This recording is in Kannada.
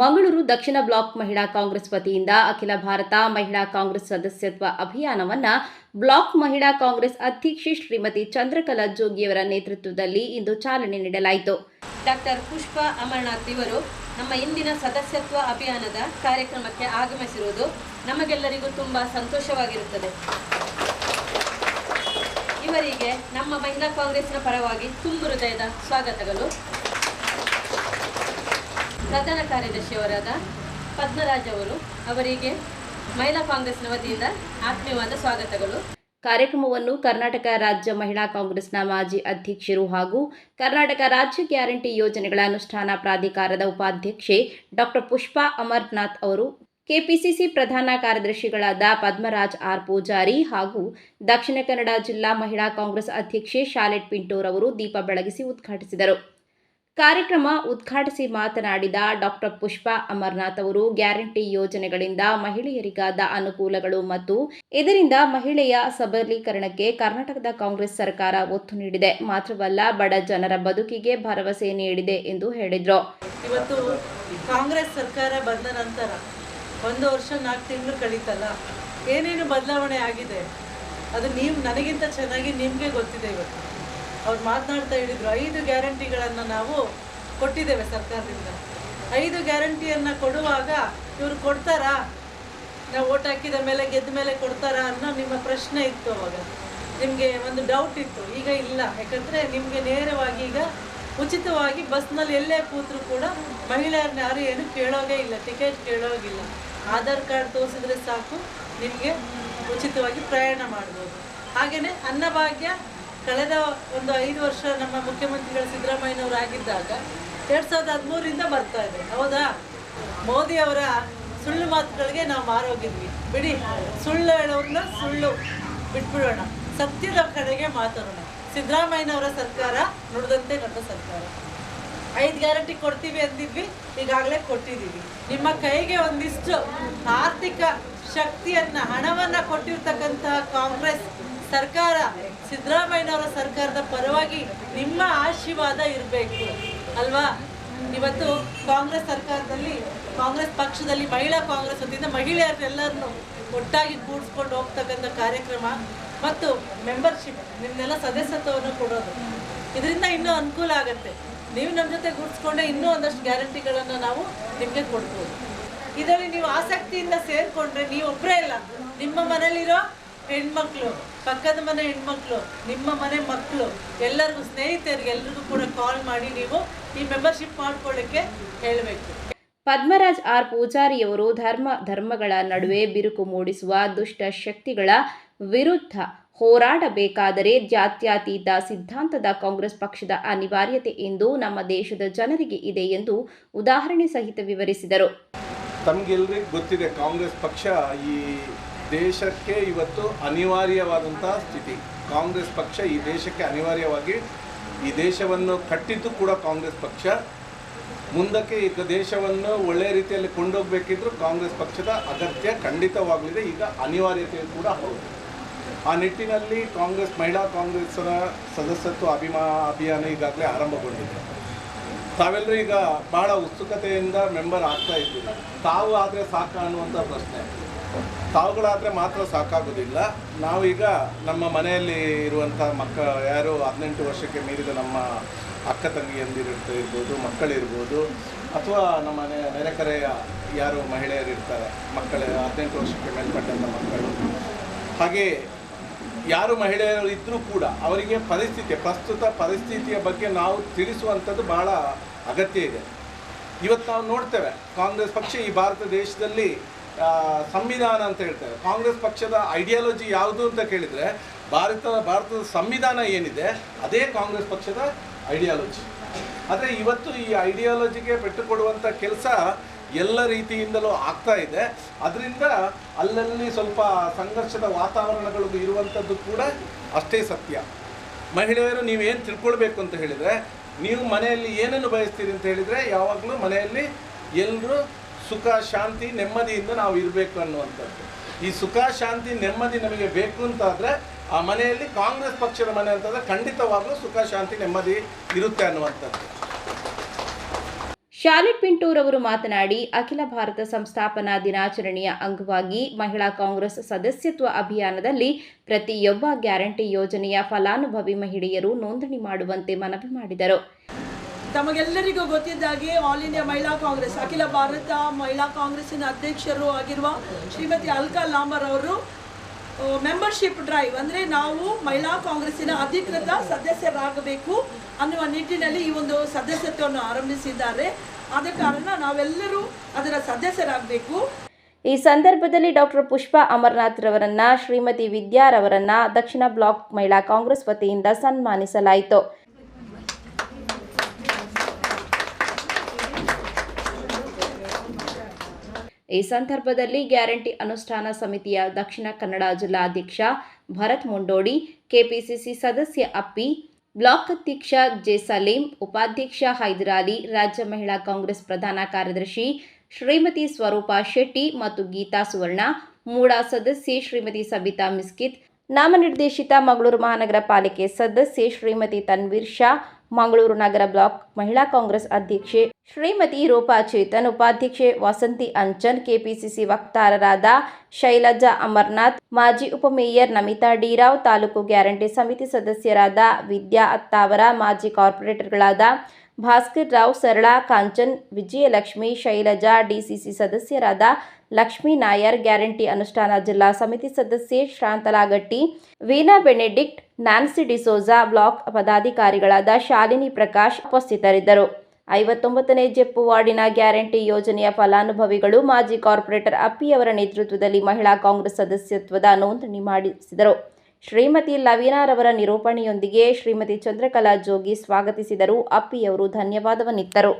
ಮಂಗಳೂರು ದಕ್ಷಿಣ ಬ್ಲಾಕ್ ಮಹಿಳಾ ಕಾಂಗ್ರೆಸ್ ವತಿಯಿಂದ ಅಖಿಲ ಭಾರತ ಮಹಿಳಾ ಕಾಂಗ್ರೆಸ್ ಸದಸ್ಯತ್ವ ಅಭಿಯಾನವನ್ನ ಬ್ಲಾಕ್ ಮಹಿಳಾ ಕಾಂಗ್ರೆಸ್ ಅಧ್ಯಕ್ಷೆ ಶ್ರೀಮತಿ ಚಂದ್ರಕಲಾ ಜೋಗಿಯವರ ನೇತೃತ್ವದಲ್ಲಿ ಇಂದು ಚಾಲನೆ ನೀಡಲಾಯಿತು. ಡಾಕ್ಟರ್ ಪುಷ್ಪ ಅಮರನಾಥ್ ಇವರು ನಮ್ಮ ಇಂದಿನ ಸದಸ್ಯತ್ವ ಅಭಿಯಾನದ ಕಾರ್ಯಕ್ರಮಕ್ಕೆ ಆಗಮಿಸಿರುವುದು ನಮಗೆಲ್ಲರಿಗೂ ತುಂಬ ಸಂತೋಷವಾಗಿರುತ್ತದೆ. ಇವರಿಗೆ ನಮ್ಮ ಮಹಿಳಾ ಕಾಂಗ್ರೆಸ್ನ ಪರವಾಗಿ ತುಂಬು ಹೃದಯದ ಸ್ವಾಗತಗಳು. ಪ್ರಧಾನ ಕಾರ್ಯದರ್ಶಿಯವರಾದ ಪದ್ಮರಾಜ್ ಅವರು ಅವರಿಗೆ ಮಹಿಳಾ ಕಾಂಗ್ರೆಸ್ನ ವತಿಯಿಂದ ಆತ್ಮೀಯವಾದ ಸ್ವಾಗತಗಳು. ಕಾರ್ಯಕ್ರಮವನ್ನು ಕರ್ನಾಟಕ ರಾಜ್ಯ ಮಹಿಳಾ ಕಾಂಗ್ರೆಸ್ನ ಮಾಜಿ ಅಧ್ಯಕ್ಷರು ಹಾಗೂ ಕರ್ನಾಟಕ ರಾಜ್ಯ ಗ್ಯಾರಂಟಿ ಯೋಜನೆಗಳ ಅನುಷ್ಠಾನ ಪ್ರಾಧಿಕಾರದ ಉಪಾಧ್ಯಕ್ಷೆ ಡಾಕ್ಟರ್ ಪುಷ್ಪಾ ಅಮರ್ನಾಥ್ ಅವರು, ಕೆಪಿಸಿಸಿ ಪ್ರಧಾನ ಕಾರ್ಯದರ್ಶಿಗಳಾದ ಪದ್ಮರಾಜ್ ಆರ್ ಪೂಜಾರಿ ಹಾಗೂ ದಕ್ಷಿಣ ಕನ್ನಡ ಜಿಲ್ಲಾ ಮಹಿಳಾ ಕಾಂಗ್ರೆಸ್ ಅಧ್ಯಕ್ಷೆ ಶಾಲೆಟ್ ಪಿಂಟೋರ್ ಅವರು ದೀಪ ಬೆಳಗಿಸಿ ಉದ್ಘಾಟಿಸಿದರು. ಕಾರ್ಯಕ್ರಮ ಉದ್ಘಾಟಿಸಿ ಮಾತನಾಡಿದ ಡಾಕ್ಟರ್ ಪುಷ್ಪಾ ಅಮರನಾಥ್ ಅವರು, ಗ್ಯಾರಂಟಿ ಯೋಜನೆಗಳಿಂದ ಮಹಿಳೆಯರಿಗಾದ ಅನುಕೂಲಗಳು ಮತ್ತು ಇದರಿಂದ ಮಹಿಳೆಯ ಸಬಲೀಕರಣಕ್ಕೆ ಕರ್ನಾಟಕದ ಕಾಂಗ್ರೆಸ್ ಸರ್ಕಾರ ಒತ್ತು ನೀಡಿದೆ. ಮಾತ್ರವಲ್ಲ, ಬಡ ಜನರ ಬದುಕಿಗೆ ಭರವಸೆ ನೀಡಿದೆ ಎಂದು ಹೇಳಿದರು. ಇವತ್ತು ಕಾಂಗ್ರೆಸ್ ಸರ್ಕಾರ ಬಂದ ನಂತರ ಒಂದು ವರ್ಷ, ನಾಲ್ಕು ತಿಂಗಳು ಕಳೀತಲ್ಲ, ಏನೇನು ಬದಲಾವಣೆ ಆಗಿದೆ? ಅದು ನೀವು, ನನಗಿಂತ ಚೆನ್ನಾಗಿ ನಿಮಗೆ ಗೊತ್ತಿದೆ ಇವತ್ತು. ಅವ್ರು ಮಾತನಾಡ್ತಾ ಹೇಳಿದ್ರು, ಐದು ಗ್ಯಾರಂಟಿಗಳನ್ನು ನಾವು ಕೊಟ್ಟಿದ್ದೇವೆ ಸರ್ಕಾರದಿಂದ. ಐದು ಗ್ಯಾರಂಟಿಯನ್ನು ಕೊಡುವಾಗ ಇವರು ಕೊಡ್ತಾರಾ? ನಾವು ಓಟ್ ಹಾಕಿದ ಮೇಲೆ ಗೆದ್ದ ಮೇಲೆ ಕೊಡ್ತಾರಾ ಅನ್ನೋ ನಿಮ್ಮ ಪ್ರಶ್ನೆ ಇತ್ತು ಅವಾಗ. ನಿಮಗೆ ಒಂದು ಡೌಟ್ ಇತ್ತು. ಈಗ ಇಲ್ಲ. ಯಾಕಂದರೆ ನಿಮಗೆ ನೇರವಾಗಿ ಈಗ ಉಚಿತವಾಗಿ ಬಸ್ನಲ್ಲಿ ಎಲ್ಲೇ ಕೂತರೂ ಕೂಡ ಮಹಿಳೆಯರನ್ನ ಯಾರು ಏನು ಕೇಳೋಗೇ ಇಲ್ಲ, ಟಿಕೆಟ್ ಕೇಳೋಗಿಲ್ಲ ಆಧಾರ್ ಕಾರ್ಡ್ ತೋರಿಸಿದ್ರೆ ಸಾಕು, ನಿಮಗೆ ಉಚಿತವಾಗಿ ಪ್ರಯಾಣ ಮಾಡ್ಬೋದು. ಹಾಗೆಯೇ ಅನ್ನಭಾಗ್ಯ ಕಳೆದ ಒಂದು ಐದು ವರ್ಷ ನಮ್ಮ ಮುಖ್ಯಮಂತ್ರಿಗಳು ಸಿದ್ದರಾಮಯ್ಯನವರು ಆಗಿದ್ದಾಗ ಎರಡು ಸಾವಿರದ ಹದಿಮೂರಿಂದ ಬರ್ತಾ ಇದೆ. ಹೌದಾ? ಮೋದಿ ಅವರ ಸುಳ್ಳು ಮಾತುಗಳಿಗೆ ನಾವು ಮಾರೋಗಿದ್ವಿ. ಬಿಡಿ, ಸುಳ್ಳು ಹೇಳೋರನ್ನ ಸುಳ್ಳು ಬಿಟ್ಬಿಡೋಣ. ಸತ್ಯದ ಕಡೆಗೆ ಮಾತಾಡೋಣ. ಸಿದ್ದರಾಮಯ್ಯನವರ ಸರ್ಕಾರ ನುಡಿದಂತೆ ನಮ್ಮ ಸರ್ಕಾರ. ಐದು ಗ್ಯಾರಂಟಿ ಕೊಡ್ತೀವಿ ಅಂದಿದ್ವಿ, ಈಗಾಗಲೇ ಕೊಟ್ಟಿದ್ದೀವಿ. ನಿಮ್ಮ ಕೈಗೆ ಒಂದಿಷ್ಟು ಆರ್ಥಿಕ ಶಕ್ತಿಯನ್ನ, ಹಣವನ್ನ ಕೊಟ್ಟಿರ್ತಕ್ಕಂತಹ ಕಾಂಗ್ರೆಸ್ ಸರ್ಕಾರ, ಸಿದ್ದರಾಮಯ್ಯನವರ ಸರ್ಕಾರದ ಪರವಾಗಿ ನಿಮ್ಮ ಆಶೀರ್ವಾದ ಇರಬೇಕು. ಅಲ್ವಾ? ಇವತ್ತು ಕಾಂಗ್ರೆಸ್ ಸರ್ಕಾರದಲ್ಲಿ, ಕಾಂಗ್ರೆಸ್ ಪಕ್ಷದಲ್ಲಿ ಮಹಿಳಾ ಕಾಂಗ್ರೆಸ್ ವತಿಯಿಂದ ಮಹಿಳೆಯರನ್ನೆಲ್ಲರನ್ನು ಒಟ್ಟಾಗಿ ಕೂಡಿಸ್ಕೊಂಡು ಹೋಗ್ತಕ್ಕಂಥ ಕಾರ್ಯಕ್ರಮ ಮತ್ತು ಮೆಂಬರ್ಶಿಪ್ ನಿಮ್ಮನ್ನೆಲ್ಲ ಸದಸ್ಯತ್ವವನ್ನು ಕೊಡೋದು. ಇದರಿಂದ ಇನ್ನೂ ಅನುಕೂಲ ಆಗುತ್ತೆ. ನೀವು ನಮ್ಮ ಜೊತೆ ಗುಡ್ಸ್ಕೊಂಡೆ ಇನ್ನೂ ಒಂದಷ್ಟು ಗ್ಯಾರಂಟಿಗಳನ್ನು ನಾವು ನಿಮಗೆ ಕೊಡ್ಬೋದು. ಇದರಲ್ಲಿ ನೀವು ಆಸಕ್ತಿಯಿಂದ ಸೇರಿಕೊಂಡ್ರೆ ನೀವು ಒಬ್ಬರೇ ಇಲ್ಲ ನಿಮ್ಮ ಮನೇಲಿರೋ ಹೆಣ್ಮಕ್ಳು ಪಕ್ಕದ ಮನೆ ಹೆಣ್ಮಕ್ಳು ನಿಮ್ಮ ಮನೆ ಮಕ್ಕಳು ಎಲ್ಲರಿಗೂ ಸ್ನೇಹಿತರಿಗೆ ಎಲ್ಲರಿಗೂ ಕೂಡ ಕಾಲ್ ಮಾಡಿ ನೀವು ಈ ಮೆಂಬರ್ಶಿಪ್ ಮಾಡ್ಕೊಳ್ಳಿಕ್ಕೆ ಹೇಳಬೇಕು. ಪದ್ಮರಾಜ್ ಆರ್ ಪೂಜಾರಿಯವರು ಧರ್ಮ ಧರ್ಮಗಳ ನಡುವೆ ಬಿರುಕು ಮೂಡಿಸುವ ದುಷ್ಟ ಶಕ್ತಿಗಳ ವಿರುದ್ಧ ಹೋರಾಡಬೇಕಾದರೆ ಜಾತ್ಯತೀತ ಸಿದ್ಧಾಂತದ ಕಾಂಗ್ರೆಸ್ ಪಕ್ಷದ ಅನಿವಾರ್ಯತೆ ಎಂದು ನಮ್ಮ ದೇಶದ ಜನರಿಗೆ ಇದೆ ಎಂದು ಉದಾಹರಣೆ ಸಹಿತ ವಿವರಿಸಿದರು. ತಮಗೆಲ್ಲರಿಗೂ ಗೊತ್ತಿದೆ ಕಾಂಗ್ರೆಸ್ ಪಕ್ಷ ಈ ದೇಶಕ್ಕೆ ಇವತ್ತು ಅನಿವಾರ್ಯವಾದಂಥ ಸ್ಥಿತಿ. ಕಾಂಗ್ರೆಸ್ ಪಕ್ಷ ಈ ದೇಶಕ್ಕೆ ಅನಿವಾರ್ಯವಾಗಿ ಈ ದೇಶವನ್ನು ಕಟ್ಟಿದ್ದು ಕೂಡ ಕಾಂಗ್ರೆಸ್ ಪಕ್ಷ. ಮುಂದಕ್ಕೆ ಈಗ ದೇಶವನ್ನು ಒಳ್ಳೆಯ ರೀತಿಯಲ್ಲಿ ಕೊಂಡೋಗ್ಬೇಕಿದ್ರು ಕಾಂಗ್ರೆಸ್ ಪಕ್ಷದ ಅಗತ್ಯ ಖಂಡಿತವಾಗಲಿದೆ. ಈಗ ಅನಿವಾರ್ಯತೆ ಕೂಡ ಹೌದು. ಆ ನಿಟ್ಟಿನಲ್ಲಿ ಕಾಂಗ್ರೆಸ್, ಮಹಿಳಾ ಕಾಂಗ್ರೆಸ್ಸರ ಸದಸ್ಯತ್ವ ಅಭಿಮಾ, ಅಭಿಯಾನ ಈಗಾಗಲೇ ಆರಂಭಗೊಂಡಿದೆ. ತಾವೆಲ್ಲರೂ ಈಗ ಬಹಳ ಉತ್ಸುಕತೆಯಿಂದ ಮೆಂಬರ್ ಆಗ್ತಾ ಇದ್ದೀವಿ ತಾವು ಆದರೆ ಸಾಕ ಅನ್ನುವಂಥ ಪ್ರಶ್ನೆ. ತಾವುಗಳಾದರೆ ಮಾತ್ರ ಸಾಕಾಗೋದಿಲ್ಲ. ನಾವೀಗ ನಮ್ಮ ಮನೆಯಲ್ಲಿ ಇರುವಂಥ ಮಕ್ಕ, ಯಾರು ಹದಿನೆಂಟು ವರ್ಷಕ್ಕೆ ಮೀರಿದ ನಮ್ಮ ಅಕ್ಕ ತಂಗಿಯಂದಿರು ಇರ್ಬೋದು ಮಕ್ಕಳಿರ್ಬೋದು ಅಥವಾ ನಮ್ಮ ನೆರೆಕರೆಯ ಯಾರು ಮಹಿಳೆಯರು ಇರ್ತಾರೆ, ಮಕ್ಕಳು, ಹದಿನೆಂಟು ವರ್ಷಕ್ಕೆ ಮೇಲ್ಪಟ್ಟಂಥ ಮಕ್ಕಳು. ಹಾಗೆ ಯಾರು ಮಹಿಳೆಯರು ಇದ್ದರೂ ಕೂಡ ಅವರಿಗೆ ಪರಿಸ್ಥಿತಿ, ಪ್ರಸ್ತುತ ಪರಿಸ್ಥಿತಿಯ ಬಗ್ಗೆ ನಾವು ತಿಳಿಸುವಂಥದ್ದು ಬಹಳ ಅಗತ್ಯ ಇದೆ. ಇವತ್ತು ನಾವು ನೋಡ್ತೇವೆ, ಕಾಂಗ್ರೆಸ್ ಪಕ್ಷ ಈ ಭಾರತ ದೇಶದಲ್ಲಿ ಸಂವಿಧಾನ ಅಂತ ಹೇಳ್ತಾರೆ. ಕಾಂಗ್ರೆಸ್ ಪಕ್ಷದ ಐಡಿಯಾಲಜಿ ಯಾವುದು ಅಂತ ಕೇಳಿದರೆ ಭಾರತ, ಭಾರತದ ಸಂವಿಧಾನ ಏನಿದೆ, ಅದೇ ಕಾಂಗ್ರೆಸ್ ಪಕ್ಷದ ಐಡಿಯಾಲಜಿ ಆದರೆ ಇವತ್ತು ಈ ಐಡಿಯಾಲಜಿಗೆ ಪೆಟ್ಟು ಕೊಡುವಂಥ ಕೆಲಸ ಎಲ್ಲ ರೀತಿಯಿಂದಲೂ ಆಗ್ತಾ ಇದೆ. ಅದರಿಂದ ಅಲ್ಲಲ್ಲಿ ಸ್ವಲ್ಪ ಸಂಘರ್ಷದ ವಾತಾವರಣಗಳು ಇರುವಂಥದ್ದು ಕೂಡ ಅಷ್ಟೇ ಸತ್ಯ. ಮಹಿಳೆಯರು ನೀವೇನು ತಿಳ್ಕೊಳ್ಬೇಕು ಅಂತ ಹೇಳಿದರೆ, ನೀವು ಮನೆಯಲ್ಲಿ ಏನನ್ನು ಬಯಸ್ತೀರಿ ಅಂತ ಹೇಳಿದರೆ, ಯಾವಾಗಲೂ ಮನೆಯಲ್ಲಿ ಎಲ್ಲರೂ ಸುಖ, ಶಾಂತಿ, ನೆಮ್ಮದಿಯಿಂದ ನಾವು ಇರಬೇಕು ಅನ್ನುವಂಥದ್ದು. ಈ ಸುಖ, ಶಾಂತಿ, ನೆಮ್ಮದಿ ನಮಗೆ ಬೇಕು ಅಂತಾದರೆ ಆ ಮನೆಯಲ್ಲಿ ಕಾಂಗ್ರೆಸ್ ಪಕ್ಷದ ಮನೆ ಅಂತಂದರೆ ಖಂಡಿತವಾಗಲೂ ಸುಖ, ಶಾಂತಿ, ನೆಮ್ಮದಿ ಇರುತ್ತೆ ಅನ್ನುವಂಥದ್ದು. ಶಾಲೆಟ್ ಪಿಂಟೂರ್ ಅವರು ಮಾತನಾಡಿ, ಅಖಿಲ ಭಾರತ ಸಂಸ್ಥಾಪನಾ ದಿನಾಚರಣೆಯ ಅಂಗವಾಗಿ ಮಹಿಳಾ ಕಾಂಗ್ರೆಸ್ ಸದಸ್ಯತ್ವ ಅಭಿಯಾನದಲ್ಲಿ ಪ್ರತಿಯೊಬ್ಬ ಗ್ಯಾರಂಟಿ ಯೋಜನೆಯ ಫಲಾನುಭವಿ ಮಹಿಳೆಯರು ನೋಂದಣಿ ಮಾಡುವಂತೆ ಮನವಿ ಮಾಡಿದರು. ತಮಗೆಲ್ಲರಿಗೂ ಗೊತ್ತಿದ್ದಾಗೆ ಆಲ್ ಇಂಡಿಯಾ ಮಹಿಳಾ ಕಾಂಗ್ರೆಸ್, ಅಖಿಲ ಭಾರತ ಮಹಿಳಾ ಕಾಂಗ್ರೆಸ್ಸಿನ ಅಧ್ಯಕ್ಷರು ಆಗಿರುವ ಶ್ರೀಮತಿ ಅಲ್ಕಾ ಲಾಂಬರ್ ಅವರು ಮೆಂಬರ್ಶಿಪ್ ಡ್ರೈವ್ ಅಂದರೆ ನಾವು ಮಹಿಳಾ ಕಾಂಗ್ರೆಸ್ಸಿನ ಅಧಿಕೃತ ಸದಸ್ಯರಾಗಬೇಕು ಅನ್ನುವ ನಿಟ್ಟಿನಲ್ಲಿ ಈ ಒಂದು ಸದಸ್ಯತ್ವವನ್ನು ಆರಂಭಿಸಿದ್ದಾರೆ. ಆದ ಕಾರಣ ನಾವೆಲ್ಲರೂ ಅದರ ಸದಸ್ಯರಾಗಬೇಕು. ಈ ಸಂದರ್ಭದಲ್ಲಿ ಡಾಕ್ಟರ್ ಪುಷ್ಪಾ ಅಮರನಾಥ್ ರವರನ್ನ ಶ್ರೀಮತಿ ವಿದ್ಯಾರವರನ್ನ ದಕ್ಷಿಣ ಬ್ಲಾಕ್ ಮಹಿಳಾ ಕಾಂಗ್ರೆಸ್ ವತಿಯಿಂದ ಸನ್ಮಾನಿಸಲಾಯಿತು. ಈ ಸಂದರ್ಭದಲ್ಲಿ ಗ್ಯಾರಂಟಿ ಅನುಷ್ಠಾನ ಸಮಿತಿಯ ದಕ್ಷಿಣ ಕನ್ನಡ ಜಿಲ್ಲಾಧ್ಯಕ್ಷ ಭರತ್ ಮುಂಡೋಡಿ, ಕೆಪಿಸಿಸಿ ಸದಸ್ಯ ಅಪ್ಪಿ, ಬ್ಲಾಕ್ ಅಧ್ಯಕ್ಷ ಜೆ ಸಲೀಂ, ಉಪಾಧ್ಯಕ್ಷ ಹೈದರಾಲಿ, ರಾಜ್ಯ ಮಹಿಳಾ ಕಾಂಗ್ರೆಸ್ ಪ್ರಧಾನ ಕಾರ್ಯದರ್ಶಿ ಶ್ರೀಮತಿ ಸ್ವರೂಪಾ ಶೆಟ್ಟಿ ಮತ್ತು ಗೀತಾ ಸುವರ್ಣ, ಮೂಡ ಸದಸ್ಯೆ ಶ್ರೀಮತಿ ಸಬಿತಾ ಮಿಸ್ಕಿತ್, ನಾಮನಿರ್ದೇಶಿತ ಮಂಗಳೂರು ಮಹಾನಗರ ಪಾಲಿಕೆ ಸದಸ್ಯೆ ಶ್ರೀಮತಿ ತನ್ವೀರ್ ಶಾ ಮಂಗಳೂರು ನಗರ ಬ್ಲಾಕ್ ಮಹಿಳಾ ಕಾಂಗ್ರೆಸ್ ಅಧ್ಯಕ್ಷೆ ಶ್ರೀಮತಿ ರೂಪಾ ಚೇತನ್, ಉಪಾಧ್ಯಕ್ಷೆ ವಸಂತಿ ಅಂಚನ್, ಕೆಪಿಸಿಸಿ ವಕ್ತಾರರಾದ ಶೈಲಜಾ ಅಮರ್ನಾಥ್, ಮಾಜಿ ಉಪಮೇಯರ್ ನಮಿತಾ ಡಿರಾವ್, ತಾಲೂಕು ಗ್ಯಾರಂಟಿ ಸಮಿತಿ ಸದಸ್ಯರಾದ ವಿದ್ಯಾ ಅತ್ತಾವರ, ಮಾಜಿ ಕಾರ್ಪೊರೇಟರ್ಗಳಾದ ಭಾಸ್ಕರ್ ರಾವ್, ಸರಳಾ ಕಾಂಚನ್, ವಿಜಯಲಕ್ಷ್ಮಿ, ಶೈಲಜಾ, ಡಿಸಿಸಿ ಸದಸ್ಯರಾದ ಲಕ್ಷ್ಮೀ ನಾಯರ್ ಗ್ಯಾರಂಟಿ ಅನುಷ್ಠಾನ ಜಿಲ್ಲಾ ಸಮಿತಿ ಸದಸ್ಯೆ Shanthalagatti Veena Benedict, Nancy D'Souza block ಪದಾಧಿಕಾರಿಗಳಾದ Shalini Prakash ಉಪಸ್ಥಿತರಿದ್ದರು. ಐವತ್ತೊಂಬತ್ತನೇ ಜೆಪ್ಪು ವಾರ್ಡಿನ ಗ್ಯಾರಂಟಿ ಯೋಜನೆಯ ಫಲಾನುಭವಿಗಳು ಮಾಜಿ ಕಾರ್ಪೊರೇಟರ್ ಅಪ್ಪಿಯವರ ನೇತೃತ್ವದಲ್ಲಿ ಮಹಿಳಾ ಕಾಂಗ್ರೆಸ್ ಸದಸ್ಯತ್ವದ ನೋಂದಣಿ ಮಾಡಿಸಿದರು. ಶ್ರೀಮತಿ ಲವೀನಾರವರ ನಿರೂಪಣೆಯೊಂದಿಗೆ ಶ್ರೀಮತಿ ಚಂದ್ರಕಲಾ ಜೋಗಿ ಸ್ವಾಗತಿಸಿದರು. ಅಪ್ಪಿಯವರು ಧನ್ಯವಾದವನ್ನಿತ್ತರು.